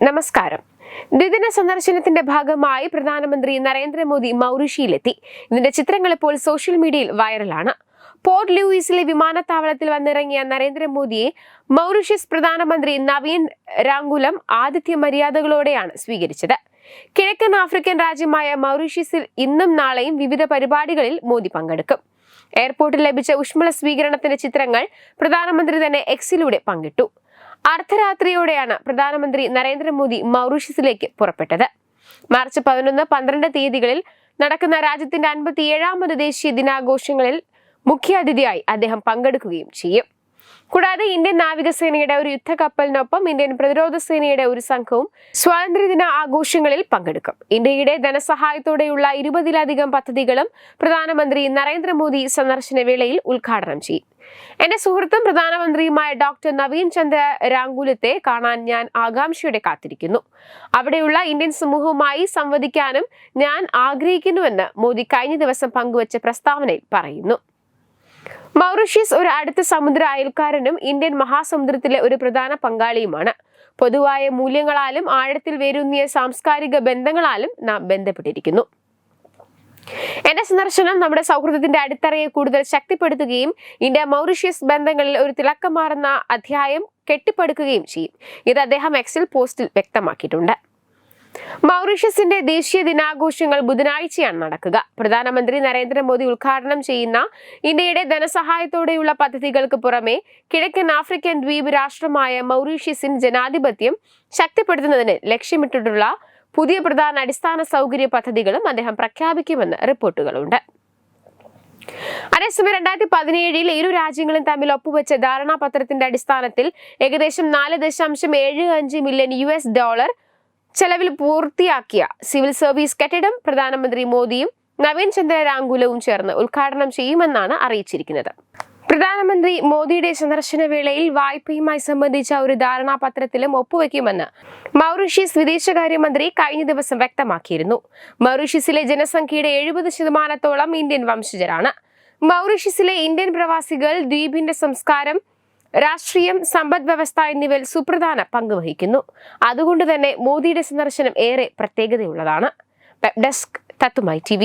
നമസ്കാരം. ദ്വിദിന സന്ദർശനത്തിന്റെ ഭാഗമായി പ്രധാനമന്ത്രി നരേന്ദ്രമോദി മൗറിഷ്യയിലെത്തി. ഇതിന്റെ ചിത്രങ്ങൾ ഇപ്പോൾ സോഷ്യൽ മീഡിയയിൽ വൈറലാണ്. പോർട്ട് ലൂയിസിലെ വിമാനത്താവളത്തിൽ വന്നിറങ്ങിയ നരേന്ദ്രമോദിയെ മൗറിഷ്യസ് പ്രധാനമന്ത്രി നവീൻ രാങ്കുലം ആതിഥ്യ മര്യാദകളോടെയാണ് സ്വീകരിച്ചത്. കിഴക്കൻ ആഫ്രിക്കൻ രാജ്യമായ മൗറീഷ്യസിൽ ഇന്നും നാളെയും വിവിധ പരിപാടികളിൽ മോദി പങ്കെടുക്കും. എയർപോർട്ടിൽ ലഭിച്ച ഊഷ്മള സ്വീകരണത്തിന്റെ ചിത്രങ്ങൾ പ്രധാനമന്ത്രി തന്നെ എക്സിലൂടെ പങ്കിട്ടു. അർദ്ധരാത്രിയോടെയാണ് പ്രധാനമന്ത്രി നരേന്ദ്രമോദി മൗറീഷ്യസിലേക്ക് പുറപ്പെട്ടത്. മാർച്ച് പതിനൊന്ന് പന്ത്രണ്ട് തീയതികളിൽ നടക്കുന്ന രാജ്യത്തിന്റെ അൻപത്തിയേഴാമത് ദേശീയ ദിനാഘോഷങ്ങളിൽ മുഖ്യാതിഥിയായി അദ്ദേഹം പങ്കെടുക്കുകയും ചെയ്യും. കൂടാതെ ഇന്ത്യൻ നാവികസേനയുടെ ഒരു യുദ്ധക്കപ്പലിനൊപ്പം ഇന്ത്യൻ പ്രതിരോധ സേനയുടെ ഒരു സംഘവും സ്വാതന്ത്ര്യദിന ആഘോഷങ്ങളിൽ പങ്കെടുക്കും. ഇന്ത്യയുടെ ധനസഹായത്തോടെയുള്ള ഇരുപതിലധികം പദ്ധതികളും പ്രധാനമന്ത്രി നരേന്ദ്രമോദി സന്ദർശന വേളയിൽ ഉദ്ഘാടനം ചെയ്യും. എന്റെ സുഹൃത്തും പ്രധാനമന്ത്രിയുമായ ഡോക്ടർ നവീൻ ചന്ദ്ര രാങ്കുലത്തെ കാണാൻ ഞാൻ ആകാംക്ഷയോടെ കാത്തിരിക്കുന്നു. അവിടെയുള്ള ഇന്ത്യൻ സമൂഹവുമായി സംവദിക്കാനും ഞാൻ ആഗ്രഹിക്കുന്നുവെന്ന് മോദി കഴിഞ്ഞ ദിവസം പങ്കുവച്ച പ്രസ്താവനയിൽ പറയുന്നു. മൗറീഷ്യസ് ഒരു അടുത്ത സമുദ്ര അയൽക്കാരനും ഇന്ത്യൻ മഹാസമുദ്രത്തിലെ ഒരു പ്രധാന പങ്കാളിയുമാണ്. പൊതുവായ മൂല്യങ്ങളാലും ആഴത്തിൽ വേരൂന്നിയ സാംസ്കാരിക ബന്ധങ്ങളാലും നാം ബന്ധപ്പെട്ടിരിക്കുന്നു. എന്റെ സന്ദർശനം നമ്മുടെ സൗഹൃദത്തിന്റെ അടിത്തറയെ കൂടുതൽ ശക്തിപ്പെടുത്തുകയും ഇന്ത്യ മൗറീഷ്യസ് ബന്ധങ്ങളിൽ ഒരു തിളക്കം തിളക്കമാർന്ന അധ്യായം കെട്ടിപ്പടുക്കുകയും ചെയ്യും. ഇത് അദ്ദേഹം എക്സിൽ പോസ്റ്റിൽ വ്യക്തമാക്കിയിട്ടുണ്ട്. മൗറീഷ്യസിന്റെ ദേശീയ ദിനാഘോഷങ്ങൾ ബുധനാഴ്ചയാണ് നടക്കുക. പ്രധാനമന്ത്രി നരേന്ദ്രമോദി ഉദ്ഘാടനം ചെയ്യുന്ന ഇന്ത്യയുടെ ധനസഹായത്തോടെയുള്ള പദ്ധതികൾക്ക് പുറമെ കിഴക്കൻ ആഫ്രിക്കൻ ദ്വീപ് രാഷ്ട്രമായ മൗറീഷ്യസിൻ ജനാധിപത്യം ശക്തിപ്പെടുത്തുന്നതിന് ലക്ഷ്യമിട്ടിട്ടുള്ള പുതിയ പ്രധാന അടിസ്ഥാന സൗകര്യ പദ്ധതികളും അദ്ദേഹം പ്രഖ്യാപിക്കുമെന്ന് റിപ്പോർട്ടുകളുണ്ട്. അതേസമയം രണ്ടായിരത്തി പതിനേഴിൽ ഇരു രാജ്യങ്ങളും തമ്മിൽ ഒപ്പുവെച്ച ധാരണാപത്രത്തിന്റെ അടിസ്ഥാനത്തിൽ ഏകദേശം നാല് ദശാംശം ഏഴ് അഞ്ച് മില്യൺ യു എസ് ഡോളർ ചെലവിൽ പൂർത്തിയാക്കിയ സിവിൽ സർവീസ് കെട്ടിടം പ്രധാനമന്ത്രി മോദിയും നവീൻ ചന്ദ്ര രാങ്കുലവും ചേർന്ന് ഉദ്ഘാടനം ചെയ്യുമെന്നാണ് അറിയിച്ചിരിക്കുന്നത്. പ്രധാനമന്ത്രി മോദിയുടെ സന്ദർശന വേളയിൽ വായ്പയുമായി സംബന്ധിച്ച ഒരു ധാരണാപത്രത്തിലും ഒപ്പുവെക്കുമെന്ന് മൗറീഷ്യസ് വിദേശകാര്യമന്ത്രി കഴിഞ്ഞ ദിവസം വ്യക്തമാക്കിയിരുന്നു. മൗറീഷ്യസിലെ ജനസംഖ്യയുടെ എഴുപത് ശതമാനത്തോളം ഇന്ത്യൻ വംശജരാണ്. മൗറീഷ്യസിലെ ഇന്ത്യൻ പ്രവാസികൾ ദ്വീപിന്റെ സംസ്കാരം രാഷ്ട്രീയം സമ്പദ് വ്യവസ്ഥ എന്നിവയിൽ സുപ്രധാന പങ്ക് വഹിക്കുന്നു. അതുകൊണ്ട് തന്നെ മോദിയുടെ സന്ദർശനം ഏറെ പ്രത്യേകതയുള്ളതാണ്. വെബ് ഡെസ്ക് തത്തുമായി ടി